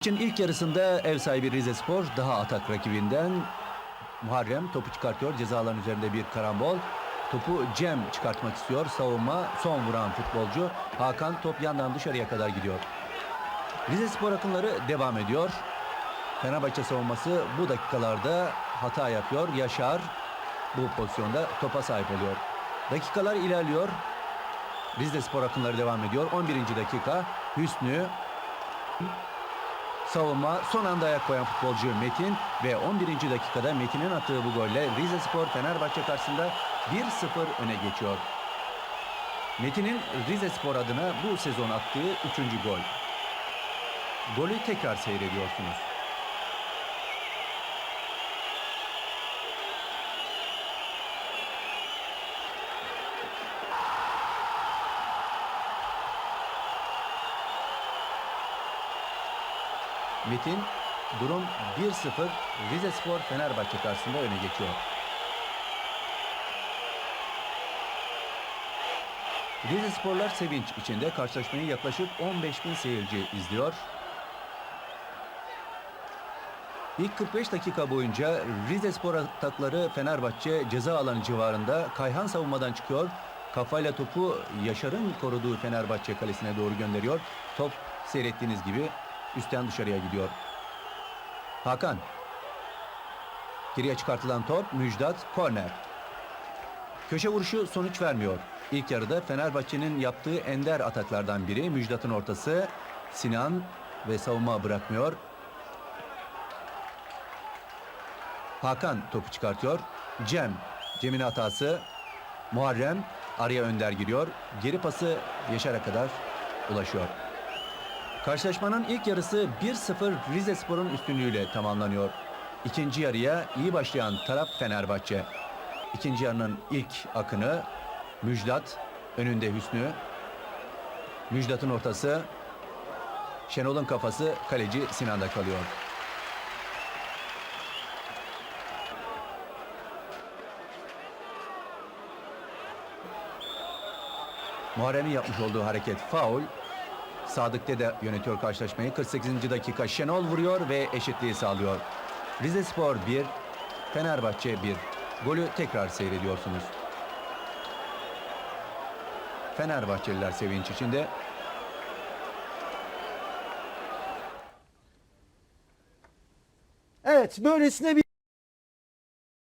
Maçın ilk yarısında ev sahibi Rize Spor daha atak rakibinden Muharrem topu çıkartıyor. Cezaların üzerinde bir karambol. Topu Cem çıkartmak istiyor. Savunma son vuran futbolcu. Hakan top yandan dışarıya kadar gidiyor. Rize Spor akınları devam ediyor. Fenerbahçe savunması bu dakikalarda hata yapıyor. Yaşar bu pozisyonda topa sahip oluyor. Dakikalar ilerliyor. Rize Spor akınları devam ediyor. 11. dakika Hüsnü savunma son anda ayak koyan futbolcu Metin ve 11. dakikada Metin'in attığı bu golle Rize Spor Fenerbahçe karşısında 1-0 öne geçiyor. Metin'in Rize Spor adına bu sezon attığı 3. gol. Golü tekrar seyrediyorsunuz. Metin durum 1-0 Rize Spor Fenerbahçe karşısında öne geçiyor. Rize Sporlar sevinç içinde karşılaşmayı yaklaşık 15 bin seyirci izliyor. İlk 45 dakika boyunca Rize Spor atakları Fenerbahçe ceza alanı civarında Kayhan savunmadan çıkıyor. Kafayla topu Yaşar'ın koruduğu Fenerbahçe kalesine doğru gönderiyor. Top seyrettiğiniz gibi üstten dışarıya gidiyor. Hakan. Geriye çıkartılan top Müjdat korner. Köşe vuruşu sonuç vermiyor. İlk yarıda Fenerbahçe'nin yaptığı ender ataklardan biri Müjdat'ın ortası. Sinan ve savunma bırakmıyor. Hakan topu çıkartıyor. Cem. Cem'in hatası. Muharrem araya önder giriyor. Geri pası Yaşar'a kadar ulaşıyor. Karşılaşmanın ilk yarısı 1-0 Rize Spor'un üstünlüğüyle tamamlanıyor. İkinci yarıya iyi başlayan taraf Fenerbahçe. İkinci yarının ilk akını Müjdat, önünde Hüsnü. Müjdat'ın ortası, Şenol'un kafası kaleci Sinan'da kalıyor. Muharrem'in yapmış olduğu hareket faul. Sadık Dede yönetiyor karşılaşmayı. 48. dakika Şenol vuruyor ve eşitliği sağlıyor. Rize Spor 1, Fenerbahçe 1. Golü tekrar seyrediyorsunuz. Fenerbahçeliler sevinç içinde. Evet böylesine bir